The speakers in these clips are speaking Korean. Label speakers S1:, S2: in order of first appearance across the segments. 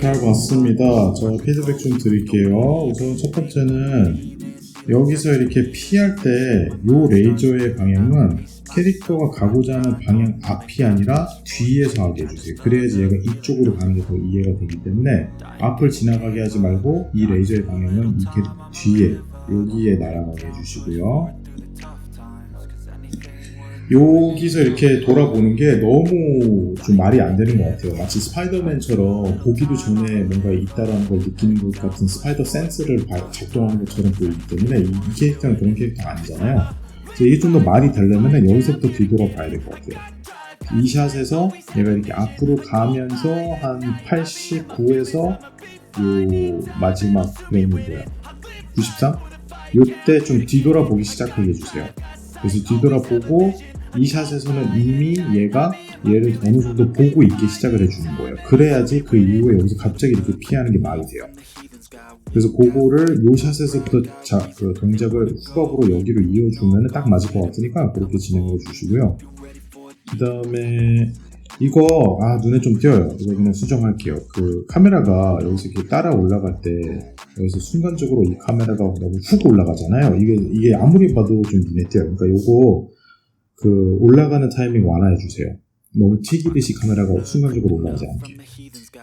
S1: 잘 봤습니다. 저 피드백 좀 드릴게요. 우선 첫 번째는 여기서 이렇게 피할 때 요 레이저의 방향은 캐릭터가 가고자 하는 방향 앞이 아니라 뒤에서 하게 해주세요. 그래야지 얘가 이쪽으로 가는 게 더 이해가 되기 때문에 앞을 지나가게 하지 말고 이 레이저의 방향은 이 캐릭터 뒤에 여기에 날아가게 해주시고요. 여기서 이렇게 돌아보는 게 너무 좀 말이 안 되는 것 같아요. 마치 스파이더맨처럼 보기도 전에 뭔가 있다라는 걸 느끼는 것 같은 스파이더 센스를 바- 작동하는 것처럼 보이기 때문에 이, 이 캐릭터는 그런 캐릭터가 아니잖아요. 이게 좀 더 말이 되려면 여기서부터 뒤돌아 봐야 될 것 같아요. 이 샷에서 얘가 이렇게 앞으로 가면서 한 89에서 요 마지막 프레임이 뭐야? 93? 요때 좀 뒤돌아보기 시작하게 해주세요. 그래서 뒤돌아보고 이 샷에서는 이미 얘가 얘를 어느 정도 보고 있게 시작을 해주는 거예요. 그래야지 그 이후에 여기서 갑자기 이렇게 피하는 게 말이 돼요. 그래서 그거를 요 샷에서부터 자, 그 동작을 후각으로 여기로 이어주면 딱 맞을 것 같으니까 그렇게 진행해 주시고요. 그 다음에 이거 아 눈에 좀 띄어요. 이거 그냥 수정할게요. 그 카메라가 여기서 이렇게 따라 올라갈 때 여기서 순간적으로 이 카메라가 너무 훅 올라가잖아요. 이게 이게 아무리 봐도 좀 눈에 띄어요. 그러니까 요거 그 올라가는 타이밍 완화해 주세요. 너무 튀기듯이 카메라가 순간적으로 올라가지 않게.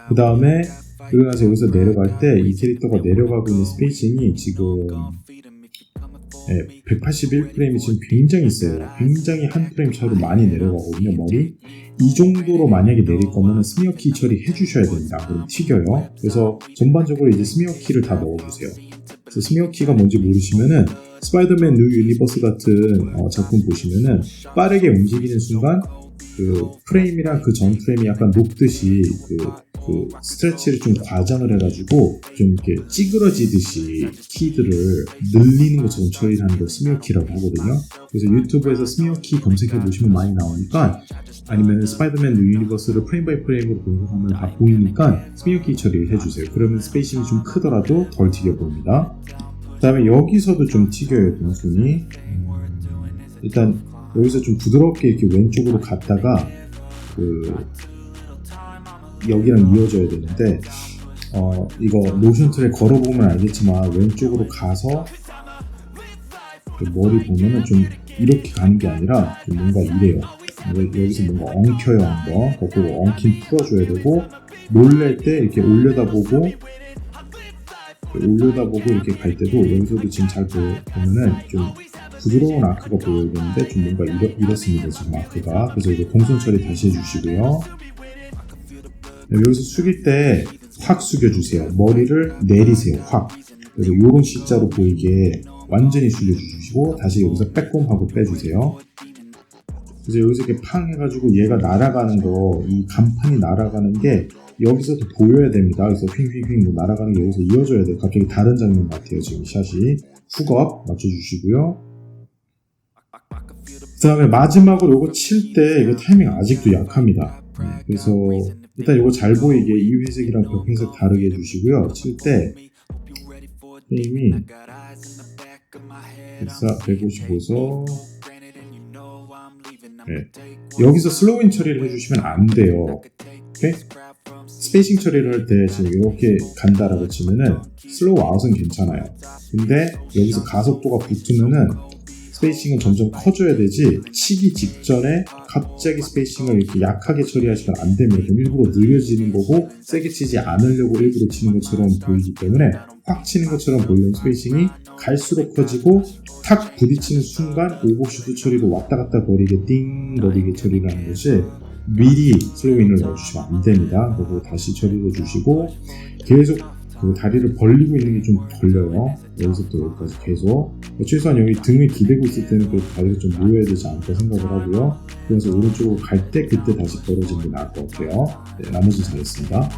S1: 그 다음에 그러고 나서 여기서 내려갈 때 이 캐릭터가 내려가고 있는 스페이싱이 지금 예, 181프레임이 지금 굉장히 세요. 굉장히 한 프레임 차로 많이 내려가거든요, 머리. 이 정도로 만약에 내릴 거면 스미어 키 처리 해 주셔야 됩니다. 그럼 튀겨요. 그래서 전반적으로 이제 스미어 키를 다 넣어주세요. 그래서 스미어 키가 뭔지 모르시면은 스파이더맨 뉴 유니버스 같은 어, 작품 보시면은 빠르게 움직이는 순간 그 프레임이랑 그 전 프레임이 약간 녹듯이 그, 그 스트레치를 좀 과장을 해가지고 좀 이렇게 찌그러지듯이 키들을 늘리는 것처럼 처리를 하는 걸 스미어 키라고 하거든요. 그래서 유튜브에서 스미어 키 검색해 보시면 많이 나오니까 아니면 스파이더맨 뉴 유니버스를 프레임 바이 프레임으로 분석하면 다 보이니까 스미어 키 처리를 해주세요. 그러면 스페이싱이 좀 크더라도 덜 튀겨 보입니다. 그 다음에 여기서도 좀 튀겨요. 음, 일단 여기서 좀 부드럽게 이렇게 왼쪽으로 갔다가 그 여기랑 이어져야 되는데 어 이거 모션 트랙 걸어보면 알겠지만 왼쪽으로 가서 그 머리 보면은 좀 이렇게 가는 게 아니라 좀 뭔가 이래요. 여기서 뭔가 엉켜요 한번 거꾸로 엉킴 풀어줘야 되고 놀랄 때 이렇게 올려다보고 올려다보고 이렇게 갈 때도 여기서도 지금 잘 보- 보면은 좀 부드러운 아크가 보이는데 좀 뭔가 이렇, 이렇습니다 지금 아크가. 그래서 이제 공손 처리 다시 해주시고요. 네, 여기서 숙일 때 확 숙여주세요. 머리를 내리세요 확. 그래서 이런 C자로 보이게 완전히 숙여주시고 다시 여기서 빼꼼하고 빼주세요. 그래서 여기서 이렇게 팡 해가지고 얘가 날아가는 거 이 간판이 날아가는 게 여기서도 보여야 됩니다. 그래서 휘휘휘 뭐 날아가는 게 여기서 이어져야 돼요. 갑자기 다른 장면 같아요. 지금 샷이 훅업 맞춰주시고요. 그 다음에 마지막으로 요거 칠 때 이거 타이밍 아직도 약합니다. 네, 그래서 일단 요거 잘 보이게 이 회색이랑 벽 회색 다르게 해주시고요. 칠 때 게임이 104, 155서 네. 여기서 슬로우인 처리를 해주시면 안 돼요. 오케이? 스페이싱 처리를 할 때 지금 이렇게 간다라고 치면은 슬로우 아웃은 괜찮아요. 근데 여기서 가속도가 붙으면은 스페이싱은 점점 커져야 되지 치기 직전에 갑자기 스페이싱을 이렇게 약하게 처리하시면 안 됩니다. 그럼 일부러 느려지는 거고 세게 치지 않으려고 일부러 치는 것처럼 보이기 때문에 확 치는 것처럼 보이는 스페이싱이 갈수록 커지고 탁 부딪히는 순간 오버슈트 처리로 왔다 갔다 거리게 띵 거리게 처리를 하는 것이 미리 슬로우인을 넣어주시면 안 됩니다. 그리고 다시 처리해 주시고 계속 그 다리를 벌리고 있는 게 좀 걸려요. 여기서부터 여기까지 계속. 최소한 여기 등을 기대고 있을 때는 그 다리가 좀 모여야 되지 않을까 생각을 하고요. 그래서 오른쪽으로 갈 때 그때 다시 벌어지는 게 나을 것 같아요. 네, 나머지 잘했습니다.